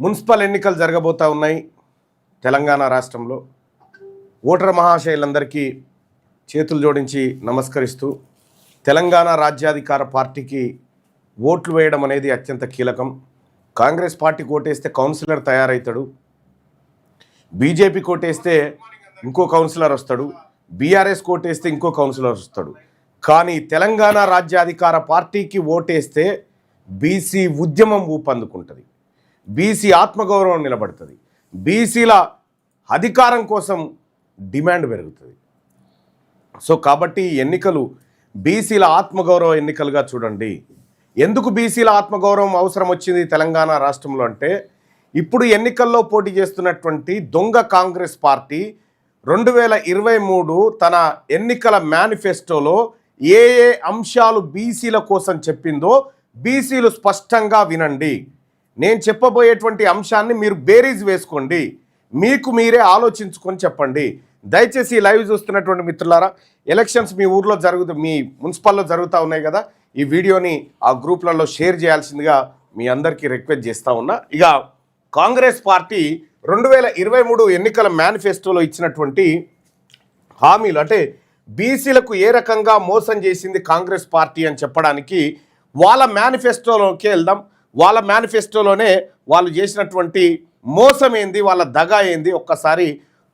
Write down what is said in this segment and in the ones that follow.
Municipal ఎన్నికలు జరగబోతా ఉన్నాయి తెలంగాణ రాష్ట్రంలో. ఓటర్ మహాశయులందరికీ చేతులు జోడించి నమస్కరిస్తూ తెలంగాణ రాజ్యాధికార పార్టీకి ఓట్లు వేయడం అనేది అత్యంత కీలకం. కాంగ్రెస్ పార్టీకి ఓటేస్తే కౌన్సిలర్ తయారవుతాడు బీజేపీ కోటేస్తే ఇంకో కౌన్సిలర్ వస్తాడు. బీఆర్ఎస్ కోటేస్తే ఇంకో కౌన్సిలర్ వస్తాడు. కానీ తెలంగాణ రాజ్యాధికార పార్టీకి ఓటేస్తే బీసీ ఉద్యమం ఊపందుకుంటుంది. బీసీ ఆత్మగౌరవం నిలబడుతుంది. బీసీల అధికారం కోసం డిమాండ్ పెరుగుతుంది. సో కాబట్టి ఎన్నికలు బీసీల ఆత్మగౌరవ ఎన్నికలుగా చూడండి. ఎందుకు బీసీల ఆత్మగౌరవం అవసరం వచ్చింది తెలంగాణ రాష్ట్రంలో అంటే ఇప్పుడు ఎన్నికల్లో పోటీ చేస్తున్నటువంటి దొంగ కాంగ్రెస్ పార్టీ రెండు వేల ఇరవై మూడు తన ఎన్నికల మేనిఫెస్టోలో ఏ ఏ అంశాలు బీసీల కోసం చెప్పిందో బీసీలు స్పష్టంగా వినండి. నేను చెప్పబోయేటువంటి అంశాన్ని మీరు బేరీజ్ వేసుకోండి. మీకు మీరే ఆలోచించుకొని చెప్పండి. దయచేసి లైవ్ చూస్తున్నటువంటి మిత్రులారా ఎలక్షన్స్ మీ ఊర్లో జరుగుతు మీ మున్సిపల్లో జరుగుతూ ఉన్నాయి కదా ఈ వీడియోని ఆ గ్రూప్లలో షేర్ చేయాల్సిందిగా మీ అందరికీ రిక్వెస్ట్ చేస్తూ ఉన్నా. ఇక కాంగ్రెస్ పార్టీ రెండు వేల ఇరవై మూడు ఎన్నికల మేనిఫెస్టోలో ఇచ్చినటువంటి హామీలు అంటే బీసీలకు ఏ రకంగా మోసం చేసింది కాంగ్రెస్ పార్టీ అని చెప్పడానికి వాళ్ళ మేనిఫెస్టోలోకి వెళ్దాం. వాళ్ళ మేనిఫెస్టోలోనే వాళ్ళు చేసినటువంటి మోసం ఏంది వాళ్ళ దగా ఏంది ఒక్కసారి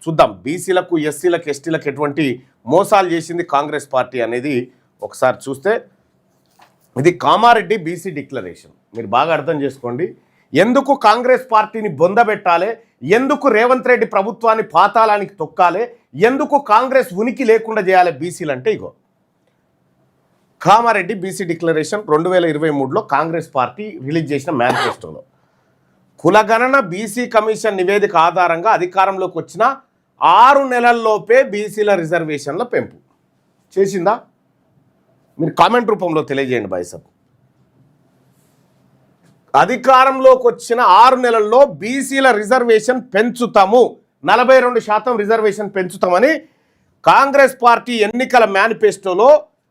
చూద్దాం. బీసీలకు ఎస్సీలకు ఎస్టీలకు ఎటువంటి మోసాలు చేసింది కాంగ్రెస్ పార్టీ అనేది ఒకసారి చూస్తే ఇది కామారెడ్డి బీసీ డిక్లరేషన్. మీరు బాగా అర్థం చేసుకోండి. ఎందుకు కాంగ్రెస్ పార్టీని బొందబెట్టాలి? ఎందుకు రేవంత్ రెడ్డి ప్రభుత్వాన్ని పాతాళానికి తొక్కాలి? ఎందుకు కాంగ్రెస్ ఉనికి లేకుండా చేయాలి బీసీలు అంటే ఇగో. కామారెడ్డి బీసీ డిక్లరేషన్ రెండు వేల ఇరవై మూడులో కాంగ్రెస్ పార్టీ రిలీజ్ చేసిన మేనిఫెస్టోలో. కులగణన బీసీ కమిషన్ నివేదిక ఆధారంగా అధికారంలోకి వచ్చిన ఆరు నెలల్లోపే బీసీల రిజర్వేషన్ల పెంపు. చేసిందా? మీరు కామెంట్ రూపంలో తెలియజేయండి బాయ్సబ్ అధికారంలోకి వచ్చిన ఆరు నెలల్లో బీసీల రిజర్వేషన్ పెంచుతాము. నలభై రెండు శాతం రిజర్వేషన్ పెంచుతామని కాంగ్రెస్ పార్టీ ఎన్నికల మేనిఫెస్టోలో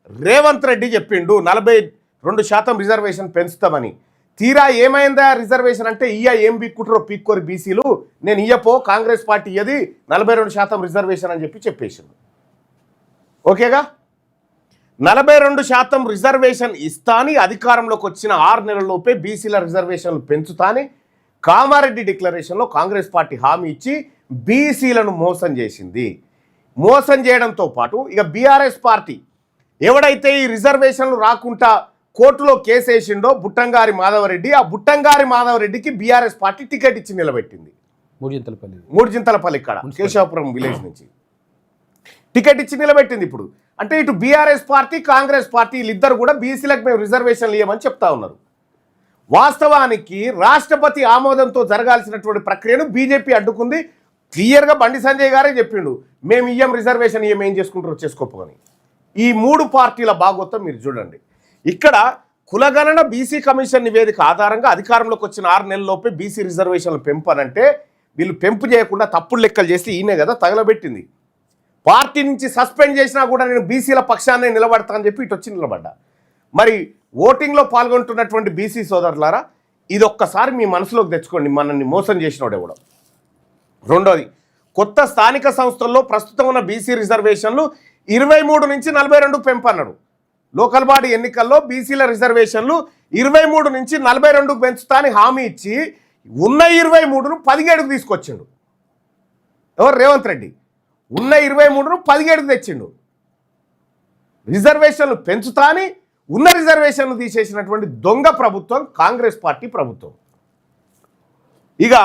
రేవంత్ రెడ్డి చెప్పిండు నలభై రెండు శాతం రిజర్వేషన్ పెంచుతామని. తీరా ఏమైందా రిజర్వేషన్ అంటే ఇయ్య ఏం పీక్కుంటారో పీక్కోరు బీసీలు నేను ఇయ్యపో కాంగ్రెస్ పార్టీ ఇయ్యది నలభై రెండు శాతం రిజర్వేషన్ అని చెప్పి చెప్పేసిండు. ఓకేగా? నలభై రెండు శాతం రిజర్వేషన్ ఇస్తాని అధికారంలోకి వచ్చిన ఆరు నెలల్లోపే బీసీల రిజర్వేషన్లు పెంచుతాని కామారెడ్డి డిక్లరేషన్లో కాంగ్రెస్ పార్టీ హామీ ఇచ్చి బీసీలను మోసం చేసింది. మోసం చేయడంతో పాటు ఇక బీఆర్ఎస్ పార్టీ ఎవడైతే ఈ రిజర్వేషన్లు రాకుండా కోర్టులో కేసు వేసిండో బుట్టంగారి మాధవరెడ్డి ఆ బుట్టంగారి మాధవరెడ్డికి బీఆర్ఎస్ పార్టీ టికెట్ ఇచ్చి నిలబెట్టింది. మూడింతలపల్లి మూడు చింతలపల్లి ఇక్కడ కేశవాపురం విలేజ్ నుంచి. టికెట్ ఇచ్చి నిలబెట్టింది ఇప్పుడు. అంటే ఇటు బీఆర్ఎస్ పార్టీ కాంగ్రెస్ పార్టీ వీళ్ళిద్దరు కూడా బీసీలకు మేము రిజర్వేషన్లు ఇవ్వమని చెప్తా ఉన్నారు. వాస్తవానికి రాష్ట్రపతి ఆమోదంతో జరగాల్సినటువంటి ప్రక్రియను బీజేపీ అడ్డుకుంది. క్లియర్గా బండి సంజయ్ గారే చెప్పిండు. మేము ఇయ్యం రిజర్వేషన్ ఇయ్యం ఏం చేసుకుంటారో చేసుకోపోని. ఈ మూడు పార్టీల భాగోత్వం మీరు చూడండి. ఇక్కడ కులగణన బీసీ కమిషన్ నివేదిక ఆధారంగా అధికారంలోకి వచ్చిన ఆరు నెలల్లోపే బీసీ రిజర్వేషన్లు పెంపనంటే వీళ్ళు పెంపు చేయకుండా తప్పుడు లెక్కలు చేసి ఈయనే కదా తగలబెట్టింది. పార్టీ నుంచి సస్పెండ్ చేసినా కూడా నేను బీసీల పక్షాన్నే నిలబడతా అని చెప్పి ఇటు వచ్చి నిలబడ్డా. మరి ఓటింగ్లో పాల్గొంటున్నటువంటి బీసీ సోదరులారా ఇది ఒక్కసారి మీ మనసులోకి తెచ్చుకోండి మనల్ని మోసం చేసినోడు ఎవడో. రెండోది కొత్త స్థానిక సంస్థల్లో ప్రస్తుతం ఉన్న బీసీ రిజర్వేషన్లు ఇరవై మూడు నుంచి నలభై రెండు పెంపన్నాడు. లోకల్ బాడీ ఎన్నికల్లో బీసీల రిజర్వేషన్లు ఇరవై మూడు నుంచి నలభై రెండుకు పెంచుతా అని హామీ ఇచ్చి ఉన్న ఇరవై మూడును పదిహేడుకు తీసుకొచ్చిండు. ఎవరు? రేవంత్ రెడ్డి. ఉన్న ఇరవై మూడును పదిహేడుకు తెచ్చిండు. రిజర్వేషన్లు పెంచుతా అని ఉన్న రిజర్వేషన్లు తీసేసినటువంటి దొంగ ప్రభుత్వం కాంగ్రెస్ పార్టీ ప్రభుత్వం. ఇక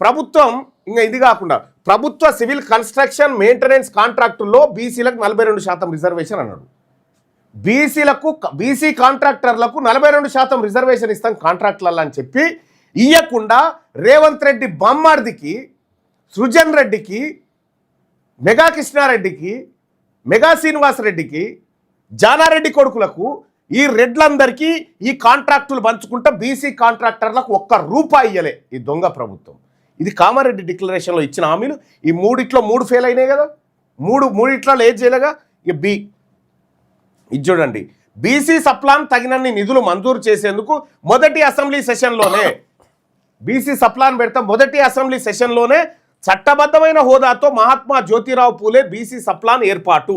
ప్రభుత్వం ఇంకా ఇది కాకుండా ప్రభుత్వ సివిల్ కన్స్ట్రక్షన్ మెయింటెనెన్స్ కాంట్రాక్టుల్లో బీసీలకు నలభై రెండు శాతం రిజర్వేషన్ అన్నాడు. బీసీలకు బీసీ కాంట్రాక్టర్లకు నలభై రెండు శాతం రిజర్వేషన్ ఇస్తాం కాంట్రాక్టులలో అని చెప్పి ఇయ్యకుండా రేవంత్ రెడ్డి బొమ్మార్దికి సృజన్ రెడ్డికి మెగా కృష్ణారెడ్డికి మెగా శ్రీనివాసరెడ్డికి జానారెడ్డి కొడుకులకు ఈ రెడ్లందరికీ ఈ కాంట్రాక్టులు పంచుకుంటా బీసీ కాంట్రాక్టర్లకు ఒక్క రూపాయి ఇయ్యలే ఈ దొంగ ప్రభుత్వం. ఇది కామారెడ్డి డిక్లరేషన్లో ఇచ్చిన హామీలు. ఈ మూడిట్లో మూడు ఫెయిల్ అయినాయి కదా. మూడు మూడిట్లో ఏది చేయలేగా? ఇక బి. ఇది చూడండి. బీసీ సప్లాన్ తగినన్ని నిధులు మంజూరు చేసేందుకు మొదటి అసెంబ్లీ సెషన్లోనే బీసీ సప్లాన్ పెడతాం మొదటి అసెంబ్లీ సెషన్లోనే చట్టబద్ధమైన హోదాతో మహాత్మా జ్యోతిరావు పూలే బీసీ సప్లాన్ ఏర్పాటు.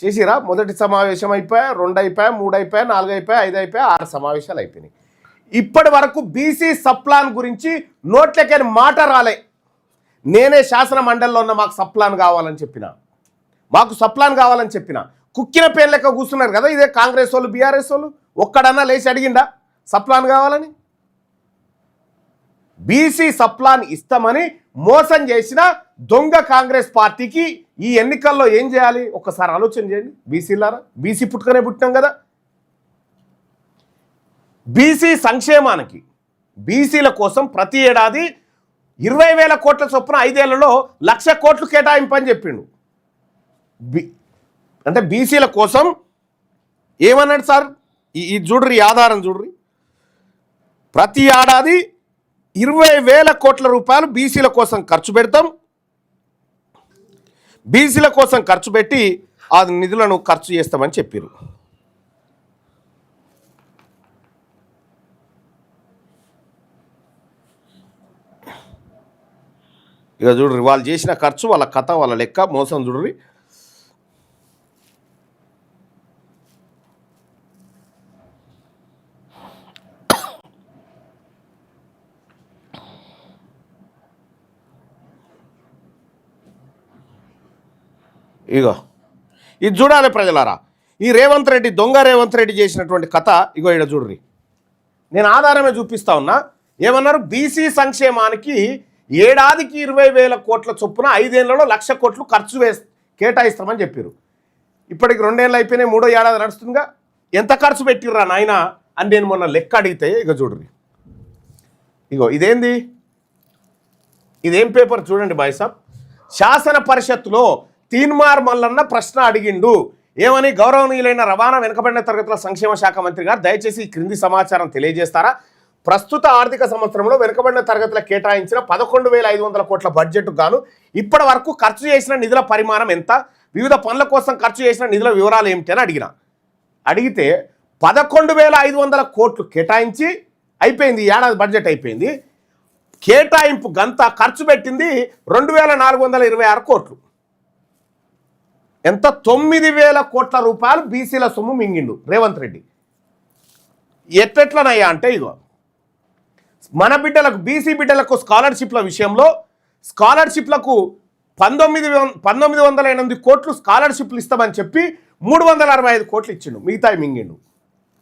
చేసిరా? మొదటి సమావేశం అయిపోయా రెండు అయిపోయా మూడు అయిపోయా నాలుగు అయిపోయా ఐదు అయిపోయా ఆరు సమావేశాలు అయిపోయినాయి. ఇప్పటి వరకు బీసీ సప్లాన్ గురించి నోట్లకేని మాట రాలే. నేనే శాసన మండలిలో ఉన్న మాకు సప్లాన్ కావాలని చెప్పిన. మాకు సప్లాన్ కావాలని చెప్పిన. కుక్కిన పేర్లు లెక్క కూర్చున్నారు కదా ఇదే కాంగ్రెస్ వాళ్ళు బీఆర్ఎస్ వాళ్ళు. ఒక్కడన్నా లేచి అడిగిండా? సప్లాన్ కావాలని? బీసీ సప్లాన్ ఇస్తామని మోసం చేసిన దొంగ కాంగ్రెస్ పార్టీకి ఈ ఎన్నికల్లో ఏం చేయాలి? ఒక్కసారి ఆలోచన చేయండి. బీసీలారా? బీసీ పుట్టుకనే పుట్టినాం కదా. బీసీ సంక్షేమానికి బీసీల కోసం ప్రతి ఏడాది ఇరవై వేల కోట్ల చొప్పున ఐదేళ్ళలో లక్ష కోట్లు కేటాయింపని చెప్పిండు. బి అంటే బీసీల కోసం ఏమన్నాడు సార్? ఈ చూడ్రి ఆధారం చూడ్రి. ప్రతి ఏడాది ఇరవై వేల కోట్ల రూపాయలు బీసీల కోసం ఖర్చు పెడతాం. బీసీల కోసం ఖర్చు పెట్టి ఆ నిధులను ఖర్చు చేస్తామని చెప్పారు ఇక చూడ్రి వాళ్ళు చేసిన ఖర్చు వాళ్ళ కథ వాళ్ళ లెక్క మోసం చూడ్రి ఇగో. ఇది చూడాలి ప్రజలారా. ఈ రేవంత్ రెడ్డి దొంగ రేవంత్ రెడ్డి చేసినటువంటి కథ ఇగో ఇక్కడ చూడ్రి. నేను ఆధారమే చూపిస్తా ఉన్నా. ఏమన్నారు? బీసీ సంక్షేమానికి ఏడాదికి ఇరవై వేల కోట్ల చొప్పున ఐదేళ్ళలో లక్ష కోట్లు ఖర్చు వే కేటాయిస్తామని చెప్పారు. ఇప్పటికి రెండేళ్ళు అయిపోయినాయి మూడో ఏడాది నడుస్తుందిగా. ఎంత ఖర్చు పెట్టిర్రా నాయన అని నేను మొన్న లెక్క అడిగితే ఇక చూడ్రి ఇగో ఇదేంది? ఇదేం పేపర్ చూడండి బాయ్సాబ్ శాసన పరిషత్తులో తీన్మార్ మల్లన్న ప్రశ్న అడిగిండు. ఏమని గౌరవనీయులైన రవాణా వెనుకబడిన తరగతుల సంక్షేమ శాఖ మంత్రి గారు దయచేసి ఈ క్రింది సమాచారం తెలియజేస్తారా? ప్రస్తుత ఆర్థిక సంవత్సరంలో వెనుకబడిన తరగతుల కేటాయించిన పదకొండు వేల ఐదు వందల కోట్ల బడ్జెట్ గాను ఇప్పటి వరకు ఖర్చు చేసిన నిధుల పరిమాణం ఎంత? వివిధ పనుల కోసం ఖర్చు చేసిన నిధుల వివరాలు ఏమిటి అని అడిగిన. అడిగితే పదకొండు వేల ఐదు వందల కోట్లు కేటాయించి అయిపోయింది ఏడాది బడ్జెట్ అయిపోయింది. కేటాయింపు గంత ఖర్చు పెట్టింది రెండు వేల నాలుగు వందల ఇరవై ఆరు కోట్లు. ఎంత? తొమ్మిది వేల కోట్ల రూపాయలు బీసీల సొమ్ము మింగిండు రేవంత్ రెడ్డి. ఎట్లెట్లనయ్యా అంటే ఇగో మన బిడ్డలకు బీసీ బిడ్డలకు స్కాలర్షిప్ల విషయంలో స్కాలర్షిప్లకు పంతొమ్మిది పంతొమ్మిది వందల ఎనిమిది కోట్లు స్కాలర్షిప్లు ఇస్తామని చెప్పి మూడు వందల అరవై ఐదు కోట్లు ఇచ్చిండు. మిగతాయి మింగిండు.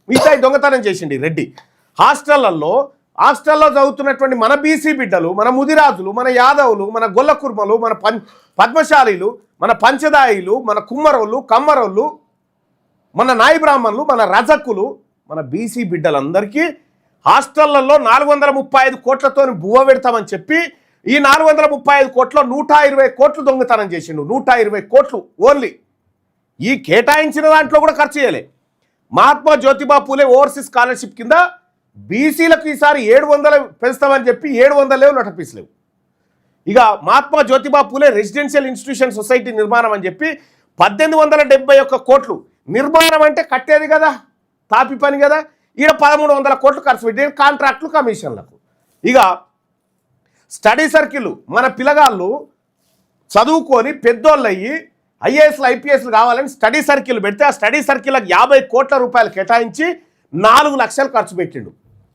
మిగతాయి దొంగతనం చేసిండు రెడ్డి. హాస్టళ్ళలో హాస్టల్లో చదువుతున్నటువంటి మన బీసీ బిడ్డలు మన ముదిరాజులు మన యాదవులు మన గొల్ల కుర్మలు మన పం పద్మశాలీలు మన పంచదాయిలు మన కుమ్మరోళ్ళు కమ్మరోళ్ళు మన నాయి బ్రాహ్మణులు మన రజకులు మన బీసీ బిడ్డలందరికీ హాస్టళ్ళలో నాలుగు వందల ముప్పై ఐదు కోట్లతో బువ్వ పెడతామని చెప్పి ఈ నాలుగు వందల ముప్పై ఐదు కోట్ల నూట ఇరవై కోట్లు దొంగతనం చేసిండు. నూట ఇరవై కోట్లు ఓన్లీ. ఈ కేటాయించిన దాంట్లో కూడా ఖర్చు చేయలే. మహాత్మా జ్యోతిబా పూలే ఓవర్సీస్ స్కాలర్షిప్ కింద బీసీలకు ఈసారి ఏడు వందలు పెంచుతామని చెప్పి ఏడు వందలు లేవు నోటిఫీస్ లేవు. ఇక Mahatma Jyotiba Phule residential institution society నిర్మాణం అని చెప్పి పద్దెనిమిది వందల డెబ్బై ఒక్క కోట్లు. నిర్మాణం అంటే కట్టేది కదా తాపి పని కదా ఈడ పదమూడు వందల కోట్లు ఖర్చు పెట్టి కాంట్రాక్టులు కమిషన్లకు. ఇక స్టడీ సర్కిల్ మన పిల్లగాళ్ళు చదువుకొని పెద్దోళ్ళు అయ్యి ఐఏఎస్లు ఐపీఎస్లు కావాలని స్టడీ సర్కిల్ పెడితే ఆ స్టడీ సర్కిల్కి యాభై కోట్ల రూపాయలు కేటాయించి నాలుగు లక్షలు ఖర్చు పెట్టిండు.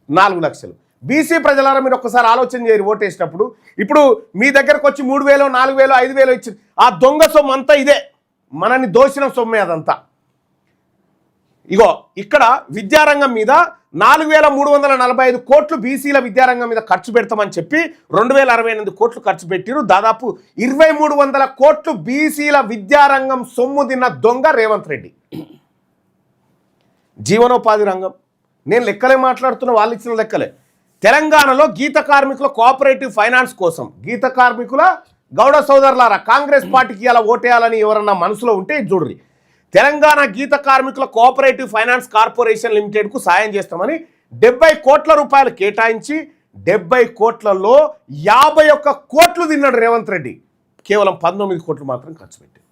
నాలుగు లక్షలు. బీసీ ప్రజలారా మీరు ఒక్కసారి ఆలోచన చేయరు ఓటేసినప్పుడు. ఇప్పుడు మీ దగ్గరకు వచ్చి మూడు వేలు నాలుగు వేలు ఐదు వేలు ఇచ్చి ఆ దొంగ సొమ్ము అంతా ఇదే. మనని దోషిన సొమ్మే అదంతా. ఇగో ఇక్కడ విద్యారంగం మీద నాలుగు వేల మూడు వందల నలభై ఐదు కోట్లు బీసీల విద్యారంగం మీద ఖర్చు పెడతామని చెప్పి రెండు వేల అరవై ఎనిమిది కోట్లు ఖర్చు పెట్టిరు. దాదాపు ఇరవై మూడు వందల కోట్లు బీసీల విద్యారంగం సొమ్ము తిన్న దొంగ రేవంత్ రెడ్డి. జీవనోపాధి రంగం. నేను లెక్కలే మాట్లాడుతున్న వాళ్ళు ఇచ్చిన లెక్కలే. తెలంగాణలో గీత కార్మికుల కోఆపరేటివ్ ఫైనాన్స్ కోసం. గీత కార్మికుల గౌడ సోదరులారా కాంగ్రెస్ పార్టీకి ఇలా ఓటేయాలని ఎవరన్నా మనసులో ఉంటే ఇది తెలంగాణ గీత కార్మికుల కోఆపరేటివ్ ఫైనాన్స్ కార్పొరేషన్ లిమిటెడ్కు సాయం చేస్తామని డెబ్బై కోట్ల రూపాయలు కేటాయించి డెబ్బై కోట్లలో యాభై ఒక్క కోట్లు తిన్నాడు రేవంత్ రెడ్డి. కేవలం పంతొమ్మిది కోట్లు మాత్రం ఖర్చు పెట్టాడు.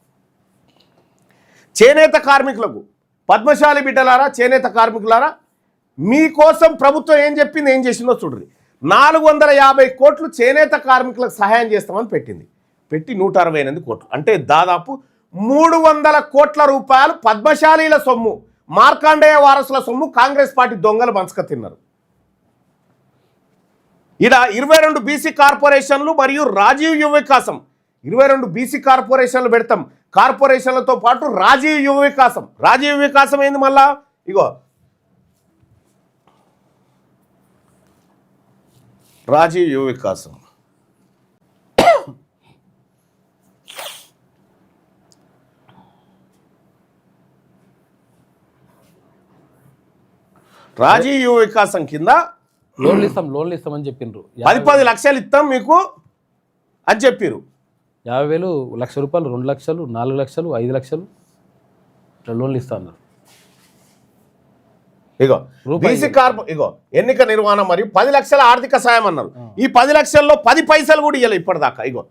చేనేత కార్మికులకు పద్మశాలి బిడ్డలారా చేనేత కార్మికులారా మీకోసం ప్రభుత్వం ఏం చెప్పింది ఏం చేసిందో చూడండి. నాలుగు వందల యాభై కోట్లు చేనేత కార్మికులకు సహాయం చేస్తామని పెట్టింది. పెట్టి నూట అరవై ఎనిమిది కోట్లు. అంటే దాదాపు మూడు వందల కోట్ల రూపాయలు పద్మశాలీల సొమ్ము మార్కాండేయ వారసుల సొమ్ము కాంగ్రెస్ పార్టీ దొంగలు మంచక తిన్నారు. ఇడ ఇరవై రెండు బీసీ కార్పొరేషన్లు మరియు రాజీవ్ యువ వికాసం. ఇరవై రెండు బీసీ కార్పొరేషన్లు పెడతాం. కార్పొరేషన్లతో పాటు రాజీవ్ యువ వికాసం. రాజీవ్ వికాసం ఏంది మళ్ళా? ఇగో. రాజీవ్ యువ వికాసం. రాజీవ్ యువ వికాసం కింద లోన్లు ఇస్తాం లోన్లు ఇస్తామని చెప్పిండ్రు పది పది లక్షలు ఇస్తాం మీకు అని చెప్పారు. యాభై వేలు లక్ష రూపాయలు రెండు లక్షలు నాలుగు లక్షలు ఐదు లక్షలు. ఇట్లా లోన్లు ఇస్తా అన్నారు. ఇగో బీసీ కార్పొ ఇగో ఎన్నిక నిర్వహణ మరియు పది లక్షల ఆర్థిక సాయం అన్నారు. ఈ పది లక్షల్లో పది పైసలు కూడా ఇవ్వలే ఇప్పటిదాకా ఇగో.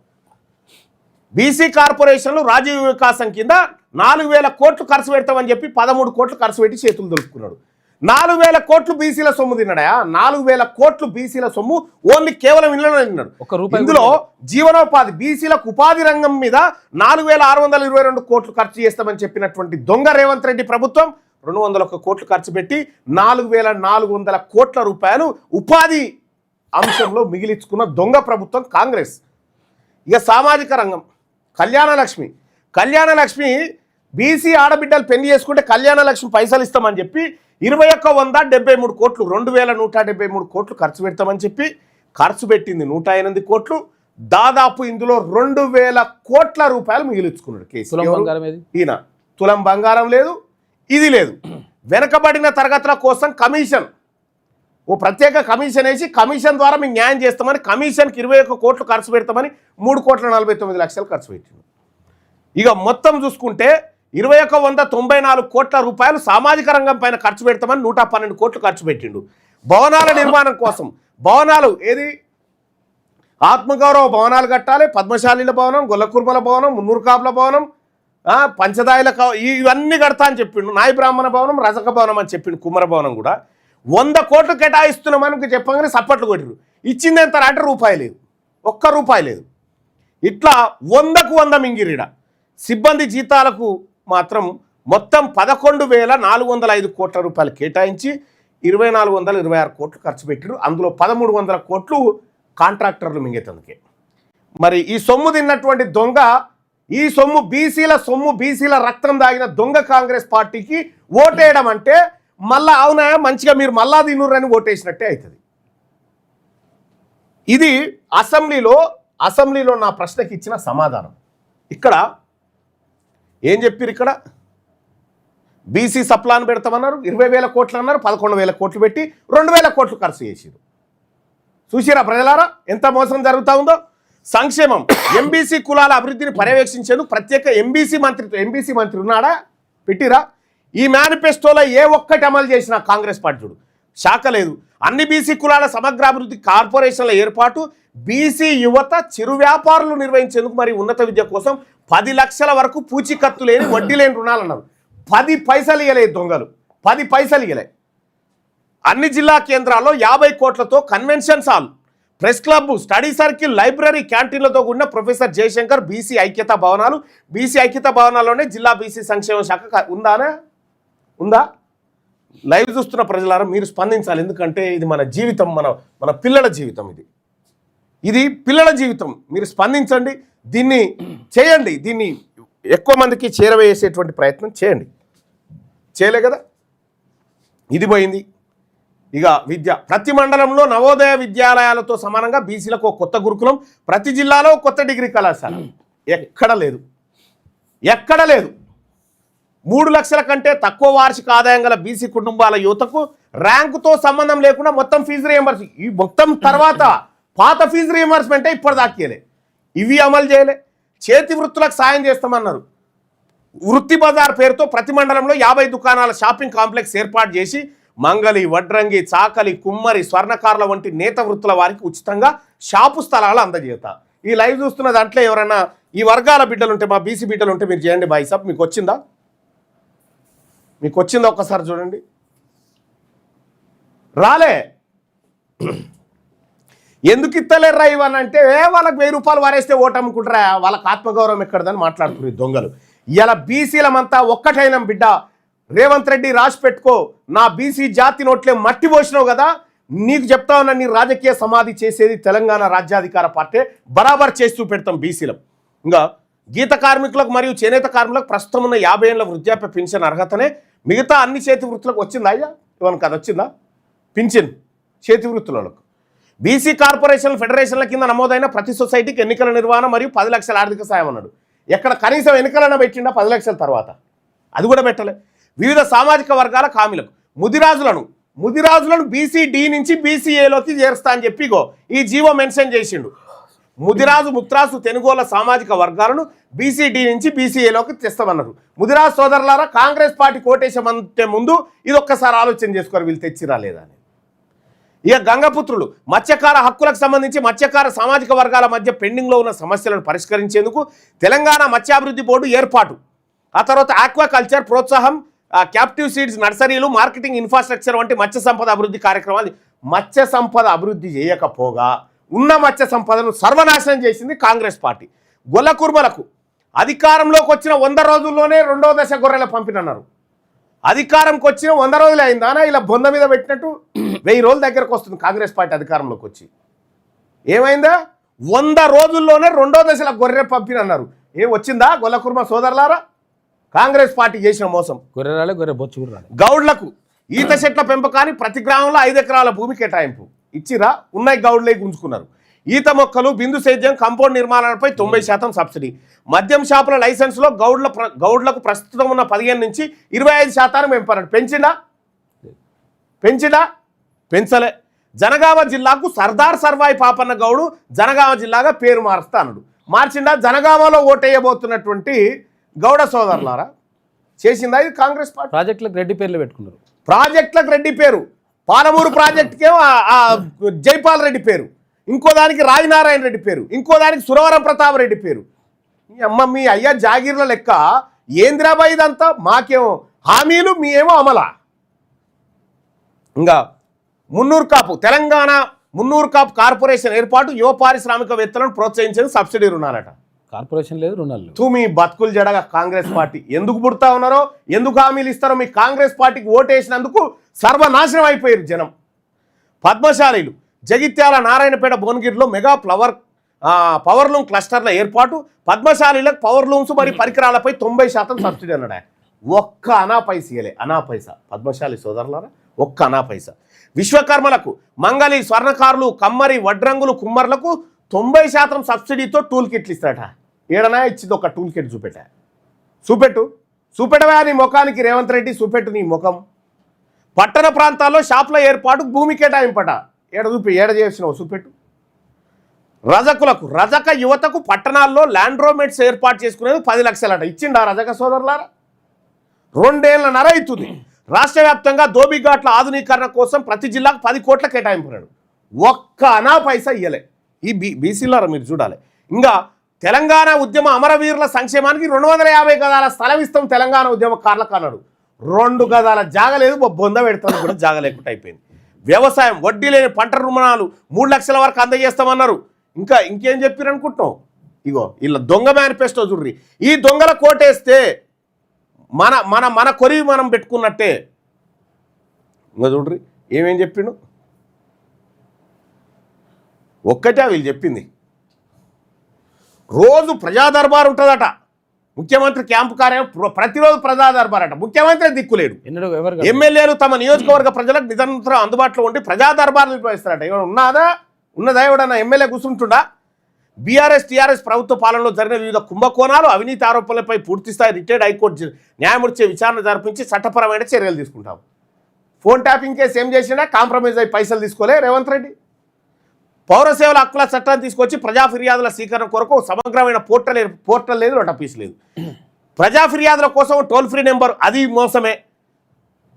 బీసీ కార్పొరేషన్లు రాజీవ్ వికాసం కింద నాలుగు వేల కోట్లు ఖర్చు పెడతామని చెప్పి పదమూడు కోట్లు ఖర్చు పెట్టి చేతులు దొరుకుతున్నాడు నాలుగు వేల కోట్లు బీసీల సొమ్ము తిన్నాడా నాలుగు వేల కోట్లు బీసీల సొమ్ము ఓన్లీ కేవలం ఇళ్ళలో తిన్నాడు. ఒక్క రూపాయి ఇందులో జీవనోపాధి బీసీలకు ఉపాధి రంగం మీద నాలుగు వేల ఆరు వందల ఇరవై రెండు కోట్లు ఖర్చు చేస్తామని చెప్పినటువంటి దొంగ రేవంత్ రెడ్డి ప్రభుత్వం రెండు వందల ఒక్క కోట్లు ఖర్చు పెట్టి నాలుగు వేల నాలుగు వందల కోట్ల రూపాయలు ఉపాధి అంశంలో మిగిలించుకున్న దొంగ ప్రభుత్వం కాంగ్రెస్. ఇక సామాజిక రంగం కళ్యాణ లక్ష్మి. కళ్యాణ లక్ష్మి బీసీ ఆడబిడ్డలు పెళ్ళి చేసుకుంటే కళ్యాణ లక్ష్మి పైసలు ఇస్తామని చెప్పి ఇరవై ఒక్క వంద డెబ్బై మూడు కోట్లు రెండు వేల నూట డెబ్బై మూడు కోట్లు ఖర్చు పెడతామని చెప్పి ఖర్చు పెట్టింది నూట ఎనిమిది కోట్లు. దాదాపు ఇందులో రెండు వేల కోట్ల రూపాయలు మిగిలించుకున్నాడు కేసు ఈయన. తులం బంగారం లేదు ఇది లేదు. వెనకబడిన తరగతుల కోసం కమిషన్ ఓ ప్రత్యేక కమిషన్ వేసి కమిషన్ ద్వారా మేము న్యాయం చేస్తామని కమిషన్కి ఇరవై ఒక్క కోట్లు ఖర్చు పెడతామని మూడు కోట్ల నలభై తొమ్మిది లక్షలు ఖర్చు పెట్టిండు. ఇక మొత్తం చూసుకుంటే ఇరవై ఒక్క వంద తొంభై నాలుగు కోట్ల రూపాయలు సామాజిక రంగం పైన ఖర్చు పెడతామని నూట పన్నెండు కోట్లు ఖర్చు పెట్టిండు. భవనాల నిర్మాణం కోసం. భవనాలు ఏది? ఆత్మగౌరవ భవనాలు కట్టాలి. పద్మశాలీల భవనం గొల్లకుర్మల భవనం మున్నూరు కాపుల భవనం పంచదాయల పంచదాయిల ఇవన్నీ కడతా అని చెప్పిండు. నాయ బ్రాహ్మణ భవనం రజక భవనం అని చెప్పిండు కుమ్మర భవనం కూడా. వంద కోట్లు కేటాయిస్తున్నామని చెప్పంగానే సప్పట్లు కొట్టిరు ఇచ్చింది ఎంత? అంటే రూపాయి లేదు. ఒక్క రూపాయి లేదు. ఇట్లా వందకు వంద మింగిరిడ సిబ్బంది జీతాలకు మాత్రం మొత్తం పదకొండు వేల నాలుగు వందల ఐదు కోట్ల రూపాయలు కేటాయించి ఇరవై నాలుగు వందల ఇరవై ఆరు కోట్లు ఖర్చు పెట్టారు. అందులో పదమూడు వందల కోట్లు కాంట్రాక్టర్లు మింగేతందుకే మరి ఈ సొమ్ము తిన్నటువంటి దొంగ ఈ సొమ్ము బీసీల సొమ్ము బీసీల రక్తం దాగిన దొంగ కాంగ్రెస్ పార్టీకి ఓటేయడం అంటే మళ్ళా అవునా? మంచిగా మీరు మళ్ళా తినుర్రని ఓటేసినట్టే అవుతుంది ఇది అసెంబ్లీలో అసెంబ్లీలో నా ప్రశ్నకి ఇచ్చిన సమాధానం. ఇక్కడ ఏం చెప్పారు ఇక్కడ? బీసీ సప్లాన్ పెడతామన్నారు ఇరవై వేల కోట్లు అన్నారు పదకొండు వేల కోట్లు పెట్టి రెండు వేల కోట్లు ఖర్చు చేసిరు చూసిరా ప్రజలారా ఎంత మోసం జరుగుతూ ఉందో? సంక్షేమం. ఎంబీసీ కులాల అభివృద్ధిని పర్యవేక్షించేందుకు ప్రత్యేక ఎంబీసీ మంత్రితో ఎంబీసీ మంత్రి ఉన్నాడా? పెట్టిరా. ఈ మేనిఫెస్టోలో ఏ ఒక్కటి అమలు చేసిన కాంగ్రెస్ పార్టీ చూడు. శాఖ లేదు. అన్ని బీసీ కులాల సమగ్రాభివృద్ధి కార్పొరేషన్ల ఏర్పాటు బీసీ యువత చిరు వ్యాపారులు నిర్వహించేందుకు మరి ఉన్నత విద్య కోసం పది లక్షల వరకు పూచీకత్తు లేని వడ్డీ లేని రుణాలు అన్నారు. పది పైసలు ఇవ్వలేదు దొంగలు. పది పైసలు ఇవ్వలే అన్ని జిల్లా కేంద్రాల్లో యాభై కోట్లతో convention hall press club study circle library క్యాంటీన్లతో కూడిన ప్రొఫెసర్ జయశంకర్ బీసీ ఐక్యత భవనాలు. బీసీ ఐక్యత భవనాల్లోనే జిల్లా బీసీ సంక్షేమ శాఖ ఉందానే ఉందానా? ఉందా? లైవ్ చూస్తున్న ప్రజలారా మీరు స్పందించాలి. ఎందుకంటే ఇది మన జీవితం మన మన పిల్లల జీవితం ఇది. ఇది పిల్లల జీవితం. మీరు స్పందించండి. దీన్ని చేయండి. దీన్ని ఎక్కువ మందికి చేరవేసేటువంటి ప్రయత్నం చేయండి. చేయలే కదా? ఇది పోయింది. ఇక విద్య. ప్రతి మండలంలో నవోదయ విద్యాలయాలతో సమానంగా బీసీలకు ఒక కొత్త గురుకులం ప్రతి జిల్లాలో కొత్త డిగ్రీ కళాశాల. ఎక్కడ లేదు. ఎక్కడ లేదు. మూడు లక్షల కంటే తక్కువ వార్షిక ఆదాయం గల బీసీ కుటుంబాల యువతకు ర్యాంకుతో సంబంధం లేకుండా మొత్తం ఫీజు రియంబర్స్ ఈ మొత్తం తర్వాత పాత ఫీజు రియంబర్స్మెంటే ఇప్పుడు ఇయ్యలే. ఇవి అమలు చేయలే. చేతి వృత్తులకు సాయం చేస్తామన్నారు. వృత్తి బజార్ పేరుతో ప్రతి మండలంలో యాభై దుకాణాల షాపింగ్ కాంప్లెక్స్ ఏర్పాటు చేసి మంగలి వడ్రంగి చాకలి కుమ్మరి స్వర్ణకారుల వంటి నేత వృత్తుల వారికి ఉచితంగా షాపు స్థలాలు అందజేత. ఈ లైవ్ చూస్తున్న దాంట్లో ఎవరైనా ఈ వర్గాల బిడ్డలు ఉంటే మా బీసీ బిడ్డలు ఉంటే మీరు చేయండి బాయ్ సాబ్. మీకు వచ్చిందా? మీకు వచ్చిందా ఒక్కసారి చూడండి. రాలే. ఎందుకు ఇస్తలేరురా ఇవన్నీ అంటే ఏ వాళ్ళకి వెయ్యి రూపాయలు వారేస్తే ఓటు అమ్ముకుంటారా? వాళ్ళకి ఆత్మగౌరవం ఎక్కడదని మాట్లాడుతున్నారు దొంగలు. ఇలా బీసీలమంతా ఒక్కటైన బిడ్డ రేవంత్ రెడ్డి రాసి పెట్టుకో నా బీసీ జాతి నోట్లే మట్టి పోసినావు కదా నీకు చెప్తా ఉన్నా నీ రాజకీయ సమాధి చేసేది తెలంగాణ రాజ్యాధికార పార్టీ బరాబర్ చేస్తూ పెడతాం బీసీలం. ఇంకా గీత కార్మికులకు మరియు చేనేత కార్మికులకు ప్రస్తుతం ఉన్న యాభై ఏళ్ళ వృద్ధాప్య పింఛన్ అర్హతనే. మిగతా అన్ని చేతి వృత్తులకు వచ్చిందా అయ్యా? ఇవన్నీ కదా వచ్చిందా పింఛన్ చేతి వృత్తులకు బీసీ కార్పొరేషన్ ఫెడరేషన్ల కింద నమోదైన ప్రతి సొసైటీకి ఎన్నికల నిర్వహణ మరియు పది లక్షల ఆర్థిక సాయం అన్నాడు. ఎక్కడ కనీసం ఎన్నికలన్నా పెట్టిండా పది లక్షల తర్వాత? అది కూడా పెట్టలే. వివిధ సామాజిక వర్గాల హామీలకు ముదిరాజులను ముదిరాజులను బీసీ డి నుంచి బీసీఏలోకి చేరుస్తా అని చెప్పిగో ఈ జీవో మెన్షన్ చేసిండు. ముదిరాజు ముత్రాసు తెనుగోల సామాజిక వర్గాలను బీసీ డి నుంచి బీసీఏలోకి తెస్తామన్నారు. ముదిరాజు సోదరులారా కాంగ్రెస్ పార్టీ కోటేశమంటే ముందు ఇది ఒక్కసారి ఆలోచన చేసుకోరు వీళ్ళు తెచ్చిరా లేదా అని. ఇక గంగపుత్రులు మత్స్యకార హక్కులకు సంబంధించి మత్స్యకార సామాజిక వర్గాల మధ్య పెండింగ్లో ఉన్న సమస్యలను పరిష్కరించేందుకు తెలంగాణ మత్స్యాభివృద్ధి బోర్డు ఏర్పాటు. ఆ తర్వాత ఆక్వాకల్చర్ ప్రోత్సాహం క్యాప్టివ్ సీడ్స్ నర్సరీలు మార్కెటింగ్ ఇన్ఫ్రాస్ట్రక్చర్ వంటి మత్స్య సంపద అభివృద్ధి కార్యక్రమాలు మత్స్య సంపద అభివృద్ధి చేయకపోగా ఉన్న మత్స్య సంపదను సర్వనాశనం చేసింది కాంగ్రెస్ పార్టీ. గొల్లకుర్మలకు అధికారంలోకి వచ్చిన వంద రోజుల్లోనే రెండో దశ గొర్రెల పంపినన్నారు. అధికారంకి వచ్చిన వంద రోజులు అయిందానా ఇలా బొంద మీద పెట్టినట్టు వెయ్యి రోజుల దగ్గరకు వస్తుంది కాంగ్రెస్ పార్టీ అధికారంలోకి వచ్చి. ఏమైందా? వంద రోజుల్లోనే రెండో దశల గొర్రె పంపినన్నారు. ఏం వచ్చిందా? గొల్లకుర్మ సోదరులారా? కాంగ్రెస్ పార్టీ చేసిన మోసం. గొర్రె రాలే గొర్రె బొచ్చు కూడా గౌడ్లకు ఈత చెట్ల పెంపకాన్ని ప్రతి గ్రామంలో ఐదు ఎకరాల భూమి కేటాయింపు. ఇచ్చిరా? ఉన్నాయి గౌడ్లే గుంజుకున్నారు. ఈత మొక్కలు బిందు సేద్యం కంపౌండ్ నిర్మాణాలపై తొంభై శాతం సబ్సిడీ. మద్యం షాపుల లైసెన్స్లో గౌడ్ల ప్ర- గౌడ్లకు ప్రస్తుతం ఉన్న పదిహేను నుంచి ఇరవై ఐదు శాతాన్ని పెంపారు పెంచిందా? పెంచిందా? పెంచలే. జనగామ జిల్లాకు సర్దార్ సర్వాయి పాపన్న గౌడు జనగామ జిల్లాగా పేరు మారుస్తా అన్నాడు. మార్చిందా? జనగామలో ఓటేయబోతున్నటువంటి గౌడ సోదరులారా? చేసిందా ఇది కాంగ్రెస్ పార్టీ? ప్రాజెక్టులకు రెడ్డి పేర్లు పెట్టుకున్నారు. ప్రాజెక్టులకు రెడ్డి పేరు. పాలమూరు ప్రాజెక్టుకేమో జైపాల్ రెడ్డి పేరు. ఇంకో దానికి రాజనారాయణ రెడ్డి పేరు ఇంకో దానికి సురవరం ప్రతాప్ రెడ్డి పేరు. ఈ అమ్మ మీ అయ్యా జాగీర్ల లెక్క ఏంద్రాబా ఇదంతా? మాకేమో హామీలు మీ ఏమో అమలా. ఇంకా మున్నూరు కాపు తెలంగాణ మున్నూరు కాపు కార్పొరేషన్ ఏర్పాటు యువ పారిశ్రామికవేత్తలను ప్రోత్సహించేందుకు సబ్సిడీ రుణాలట. కార్పొరేషన్ లేదు రుణాలు లేవు. తూ మీ బతుకులు జడగా కాంగ్రెస్ పార్టీ. ఎందుకు పుడతా ఉన్నారో ఎందుకు హామీలు ఇస్తారో మీ కాంగ్రెస్ పార్టీకి ఓటేసినందుకు సర్వనాశనం అయిపోయారు జనం. పద్మశాలీలు జగిత్యాల నారాయణపేట భువనగిరిలో మెగా ఫ్లవర్ పవర్ లూమ్ క్లస్టర్ల ఏర్పాటు. పద్మశాలిలకు పవర్ లూమ్స్ మరియు పరికరాలపై తొంభై శాతం సబ్సిడీ అన్నాడు? ఒక్క అనా పైస అనా పైసా పద్మశాలి సోదరులారా ఒక్క అనా పైసా విశ్వకర్మలకు మంగళి స్వర్ణకారులు కమ్మరి వడ్రంగులు కుమ్మర్లకు తొంభై శాతం సబ్సిడీతో టూల్ కిట్లు ఇస్తాడట ఏడనా? ఇచ్చింది ఒక టూల్ కిట్ చూపెట్ట. చూపెట్టు. చూపెట్టవా నీ ముఖానికి రేవంత్ రెడ్డి? చూపెట్టు నీ ముఖం. పట్టణ ప్రాంతాల్లో షాపుల ఏర్పాటు భూమి కేటాయింపట. ఏడ చూపి ఏడ చేసినావు చూపెట్టు. రజకులకు రజక యువతకు పట్టణాల్లో ల్యాండ్ రోమెట్స్ ఏర్పాటు చేసుకునేది పది లక్షలట. ఇచ్చిండా రజక సోదరులారా? రెండేళ్ళ నర అవుతుంది రాష్ట్ర వ్యాప్తంగా దోబిఘాట్ల ఆధునీకరణ కోసం ప్రతి జిల్లాకు పది కోట్ల కేటాయింపున్నాడు ఒక్క అనా పైసా ఇయ్యలే. ఈ బీ బీసీలారా మీరు చూడాలి. ఇంకా తెలంగాణ ఉద్యమ అమరవీరుల సంక్షేమానికి రెండు వందల యాభై గదాల స్థలం ఇస్తాం తెలంగాణ ఉద్యమకారులకు అన్నాడు రెండు గదాల జాగలేదు బొంద పెడతాను కూడా జాగలేకుండా అయిపోయింది. వ్యవసాయం వడ్డీ లేని పంట రుణాలు మూడు లక్షల వరకు అందజేస్తామన్నారు. ఇంకా ఇంకేం చెప్పారు అనుకుంటున్నాం ఇగో ఇలా దొంగ మేనిఫెస్టో చూడ్రి. ఈ దొంగల కోటేస్తే మన మన మన కొరివి మనం పెట్టుకున్నట్టే. ఇంకా చూడ్రి ఏమేం చెప్పిండు? ఒక్కటే వీళ్ళు చెప్పింది. రోజు ప్రజా దర్బార్ ఉంటుందట. ముఖ్యమంత్రి క్యాంపు కార్యం ప్ర- ప్రతిరోజు ప్రజా దర్బార్ అట ముఖ్యమంత్రి దిక్కులేడు. ఎమ్మెల్యేలు తమ నియోజకవర్గ ప్రజలకు నిరంతరం అందుబాటులో ఉండి ప్రజా దర్బార్లు నిర్వహిస్తారట. ఎవరు ఉన్నదా ఉన్నదా? ఎవడన్నా ఎమ్మెల్యే కూర్చుంటుండా? బీఆర్ఎస్ టీఆర్ఎస్ ప్రభుత్వ పాలనలో జరిగిన వివిధ కుంభకోణాలు అవినీతి ఆరోపణలపై పూర్తిస్థాయి రిటైర్డ్ హైకోర్టు న్యాయమూర్తి విచారణ జరిపించి చట్టపరమైన చర్యలు తీసుకుంటాం. ఫోన్ ట్యాపింగ్ కేసు ఏం చేసినా కాంప్రమైజ్ అయి పైసలు తీసుకోలే రేవంత్ రెడ్డి. పౌరసేవల హక్కుల చట్టాన్ని తీసుకొచ్చి ప్రజా ఫిర్యాదుల స్వీకరణ కొరకు సమగ్రమైన పోర్టల్ పోర్టల్ లేదు నోటపీస్ లేదు. ప్రజా ఫిర్యాదుల కోసం టోల్ ఫ్రీ నెంబర్ అది మోసమే.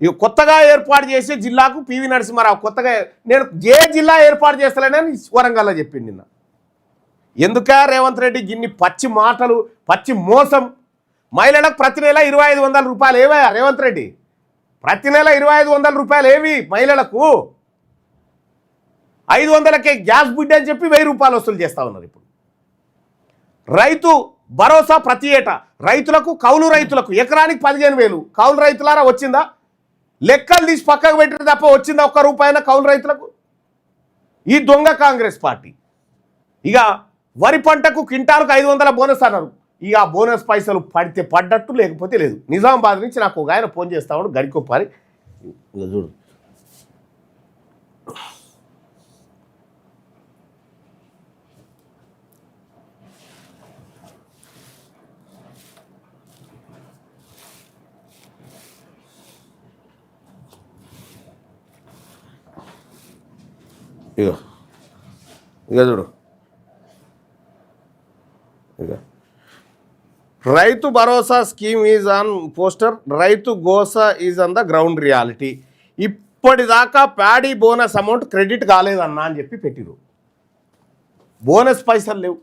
ఇక కొత్తగా ఏర్పాటు చేసే జిల్లాకు పివి నరసింహారావు కొత్తగా నేను ఏ జిల్లా ఏర్పాటు చేస్తలేనని వరంగల్లో చెప్పింది నిన్న. ఎందుక రేవంత్ రెడ్డి గిన్ని పచ్చి మాటలు పచ్చి మోసం? మహిళలకు ప్రతి నెల ఇరవై ఐదు వందల రూపాయలు ఏవయ్యా రేవంత్ రెడ్డి? ప్రతి నెల ఇరవై ఐదు వందల రూపాయలు ఏవి మహిళలకు? ఐదు వందలకే గ్యాస్ బిడ్డ అని చెప్పి వెయ్యి రూపాయలు వసూలు చేస్తూ ఉన్నారు ఇప్పుడు. రైతు భరోసా ప్రతి ఏటా. రైతులకు కౌలు రైతులకు ఎకరానికి పదిహేను వేలు. కౌలు రైతులారా వచ్చిందా? లెక్కలు తీసి పక్కకు పెట్టిన తప్ప వచ్చిందా ఒక్క రూపాయన కౌలు రైతులకు? ఈ దొంగ కాంగ్రెస్ పార్టీ. ఇక వరి పంటకు కింటాలకు ఐదు వందల బోనస్ అన్నారు. ఇక ఆ బోనస్ పైసలు పడితే పడ్డట్టు లేకపోతే లేదు. నిజామాబాద్ నుంచి నాకు ఒక ఆయన ఫోన్ చేస్తాడు గడికొప్పారి ఇక చూడు. ఇక ఇక చూడు. ఇక Rythu Bharosa scheme is on poster. రైతు గోసా is on the ground reality. ఇప్పటిదాకా ప్యాడీ బోనస్ అమౌంట్ క్రెడిట్ కాలేదన్నా అని చెప్పి పెట్టిరు. బోనస్ పైసలు లేవు.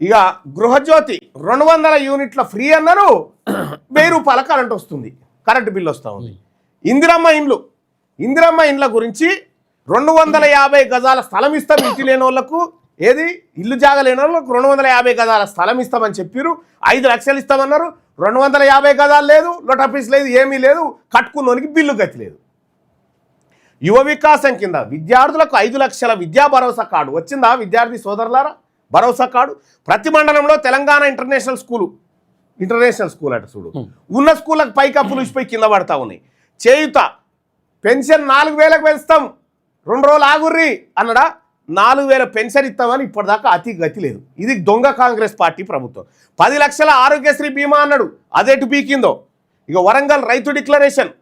ఇక గృహజ్యోతి రెండు వందల యూనిట్ల ఫ్రీ అన్నారు. వెయ్యి రూపాయల కరెంట్ వస్తుంది. కరెంటు బిల్ వస్తూ ఉంది. ఇందిరమ్మ ఇండ్లు. ఇందిరమ్మ ఇండ్ల గురించి రెండు వందల యాభై గజాల స్థలం ఇస్తాం ఇంటి లేని వాళ్ళకు ఏది? ఇల్లు జాగా లేని వాళ్ళకు రెండు వందల యాభై గజాల స్థలం ఇస్తామని చెప్పారు ఐదు లక్షలు ఇస్తామన్నారు. రెండు వందల యాభై గజాలు లేదు లొటపీస్ లేదు ఏమీ లేదు కట్టుకున్నోనికి బిల్లు గతి లేదు. యువ వికాసం కింద విద్యార్థులకు ఐదు లక్షల విద్యా భరోసా కార్డు వచ్చిందా? విద్యార్థి సోదరులారా భరోసా కార్డు? ప్రతి మండలంలో Telangana international school international school అట చూడు. ఉన్న స్కూళ్ళకి పైకప్పులు ఇచ్చిపోయి కింద పడతా ఉన్నాయి. చేయుత పెన్షన్ నాలుగు వేలకు పెంచుతాం. రెండు రోజులు ఆగుర్రి అన్నడా? నాలుగు వేల పెన్షన్ ఇస్తామని ఇప్పటిదాకా అతి గతి లేదు. ఇది దొంగ కాంగ్రెస్ పార్టీ ప్రభుత్వం. పది లక్షల ఆరోగ్యశ్రీ బీమా అన్నాడు. అదేటు పీకిందో ఇక వరంగల్ రైతు డిక్లరేషన్.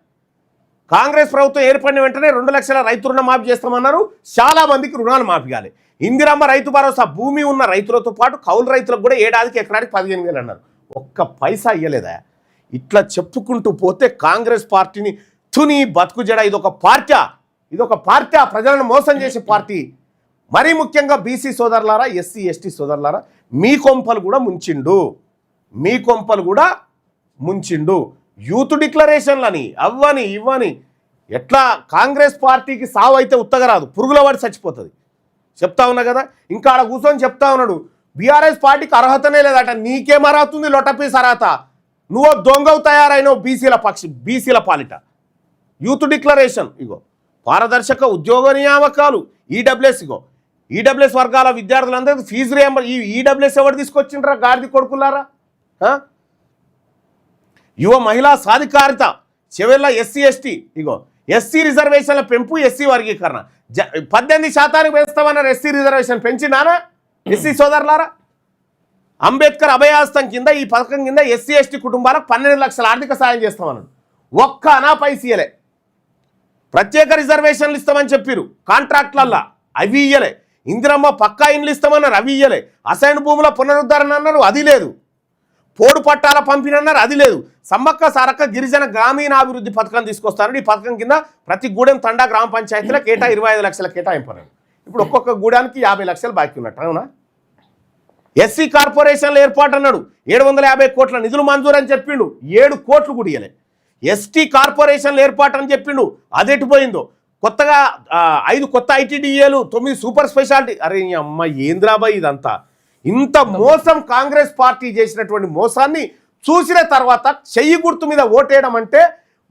కాంగ్రెస్ ప్రభుత్వం ఏర్పడిన వెంటనే రెండు లక్షల రైతు రుణ మాఫీ చేస్తామన్నారు. చాలా మందికి రుణాలు మాఫీ కాలే. ఇందిరమ్మ రైతు భరోసా భూమి ఉన్న రైతులతో పాటు కౌలు రైతులకు కూడా ఏడాదికి ఎకరానికి పదిహేను వేలు అన్నారు. ఒక్క పైసా ఇయ్యలేదా? ఇట్లా చెప్పుకుంటూ పోతే కాంగ్రెస్ పార్టీని తుని బతుకు జడ. ఇది ఒక పార్టీ. ఇది ఒక పార్టీ ప్రజలను మోసం చేసే పార్టీ. మరీ ముఖ్యంగా బీసీ సోదరులారా ఎస్సీ ఎస్టీ సోదరులారా మీ కొంపలు కూడా ముంచిండు. మీ కొంపలు కూడా ముంచిండు. యూత్ డిక్లరేషన్లని అవ్వని ఇవ్వని. ఎట్లా కాంగ్రెస్ పార్టీకి సావు అయితే ఉత్తగరాదు. పురుగుల వాడి చచ్చిపోతుంది. చెప్తా ఉన్నా కదా? ఇంకా ఆడ కూర్చొని చెప్తా ఉన్నాడు. బీఆర్ఎస్ పార్టీకి అర్హతనే లేదట. నీకేం అర్హత ఉంది లొటపీస్ అర్హత నువ్వు దొంగవు తయారైనవు బీసీల పక్షి బీసీల పాలిట. యూత్ డిక్లరేషన్ ఇగో. పారదర్శక ఉద్యోగ నియామకాలు. ఈడబ్ల్యూఎస్గో ఈడబ్ల్యూఎస్ వర్గాల విద్యార్థులందరికీ ఫీజు రియంబర్ ఈ ఈడబ్ల్యూఎస్ ఎవరు తీసుకొచ్చిండ్రా? గాడిది కొడుకులారా? యువ మహిళా సాధికారిత చివరిలో ఎస్సీ ఎస్టీ ఇగో. ఎస్సీ రిజర్వేషన్ల పెంపు ఎస్సీ వర్గీకరణ. జ పద్దెనిమిది శాతానికి పెంచుతామన్నారు ఎస్సీ రిజర్వేషన్. పెంచినారా? ఎస్సీ సోదరులారా? అంబేద్కర్ అభయాస్తం కింద ఈ పథకం కింద ఎస్సీ ఎస్టీ కుటుంబాలకు పన్నెండు లక్షల ఆర్థిక సాయం చేస్తామన్నాడు. ఒక్క అనా పైసీయలే ప్రత్యేక రిజర్వేషన్లు ఇస్తామని చెప్పారు కాంట్రాక్ట్లల్లా. అవి ఇయ్యలే. ఇందిరమ్మ పక్కా ఇండ్లు ఇస్తామన్నారు. అవి ఇయ్యలే. అసైన్ భూముల పునరుద్ధరణ అన్నారు. అది లేదు. పోడు పట్టాల పంపిణీ అన్నారు. అది లేదు. సమ్మక్క సారక్క గిరిజన గ్రామీణాభివృద్ధి పథకం తీసుకొస్తారని ఈ పథకం కింద ప్రతి గూడెం తండా గ్రామ పంచాయతీలో కేటా ఇరవై ఐదు లక్షల కేటాయింపనండి ఇప్పుడు ఒక్కొక్క గూడానికి యాభై లక్షలు బాకీ ఉన్నట్టు. అవునా? ఎస్సీ కార్పొరేషన్ల ఏర్పాటు అన్నాడు. ఏడు వందల యాభై కోట్ల నిధులు మంజూరు అని చెప్పిండు. ఏడు కోట్లు కూడా ఇయ్యలే. ఎస్టీ కార్పొరేషన్లు ఏర్పాటు అని చెప్పిండు. అదెటు పోయిందో కొత్తగా ఐదు కొత్త ఐటీడీఏలు తొమ్మిది సూపర్ స్పెషాలిటీ. అరే అమ్మ ఏంద్రాబాయ్ ఇదంతా? ఇంత మోసం కాంగ్రెస్ పార్టీ చేసినటువంటి మోసాన్ని చూసిన తర్వాత చెయ్యి గుర్తు మీద ఓటేయడం అంటే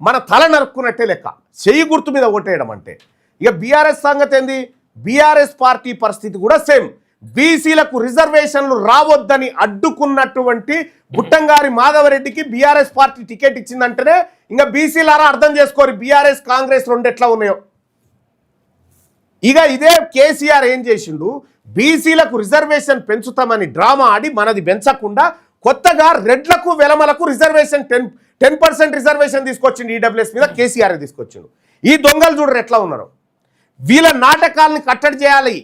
మన తల నరుక్కున్నట్టే లెక్క. చెయ్యి గుర్తు మీద ఓటేయడం అంటే. ఇక బీఆర్ఎస్ సంగతి ఏంది? బీఆర్ఎస్ పార్టీ పరిస్థితి కూడా సేమ్. బీసీలకు రిజర్వేషన్లు రావద్దని అడ్డుకున్నటువంటి బుట్టంగారి మాధవరెడ్డికి బీఆర్ఎస్ పార్టీ టికెట్ ఇచ్చిందంటేనే ఇంకా బీసీలారా అర్థం చేసుకోరు. బీఆర్ఎస్ కాంగ్రెస్ రెండు ఎట్లా ఉన్నాయో? ఇక ఇదే కేసీఆర్ ఏం చేసిండు? బీసీలకు రిజర్వేషన్ పెంచుతామని డ్రామా ఆడి మనది పెంచకుండా కొత్తగా రెడ్లకు వెలమలకు reservation ten ten percent reservation తీసుకొచ్చిండు ఈడబ్ల్యూఎస్ మీద కేసీఆర్ తీసుకొచ్చిండు. ఈ దొంగలు చూడరు ఎట్లా ఉన్నారు? వీళ్ళ నాటకాలని కట్టడి చేయాలి.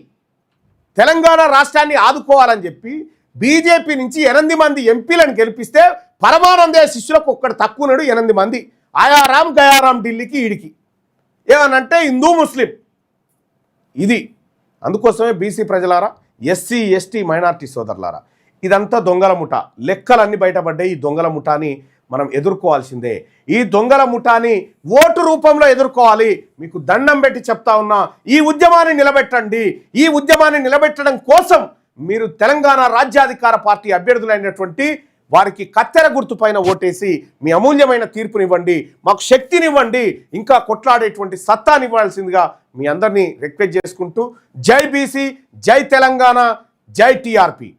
తెలంగాణ రాష్ట్రాన్ని ఆదుకోవాలని చెప్పి బీజేపీ నుంచి ఎనిమిది మంది ఎంపీలను గెలిపిస్తే పరమానందయ్య శిష్యులకు ఒక్కడు తక్కువనడు ఎనిమిది మంది. ఆయారాం గయారాం ఢిల్లీకి ఈడికి. ఏమనంటే హిందూ ముస్లిం. ఇది. అందుకోసమే బీసీ ప్రజలారా ఎస్సీ ఎస్టీ మైనార్టీ సోదరులారా ఇదంతా దొంగల ముఠ. లెక్కలన్నీ బయటపడ్డాయి ఈ దొంగల ముఠాని మనం ఎదుర్కోవాల్సిందే. ఈ దొంగల ముఠాని ఓటు రూపంలో ఎదుర్కోవాలి. మీకు దండం పెట్టి చెప్తా ఉన్నా ఈ ఉద్యమాన్ని నిలబెట్టండి. ఈ ఉద్యమాన్ని నిలబెట్టడం కోసం మీరు తెలంగాణ రాజ్యాధికార పార్టీ అభ్యర్థులైనటువంటి వారికి కత్తెర గుర్తుపైన ఓటేసి మీ అమూల్యమైన తీర్పునివ్వండి మాకు శక్తినివ్వండి ఇంకా కొట్లాడేటువంటి సత్తానివ్వాల్సిందిగా మీ అందరినీ రిక్వెస్ట్ చేసుకుంటూ జై బీసీ జై తెలంగాణ జై టీఆర్పీ.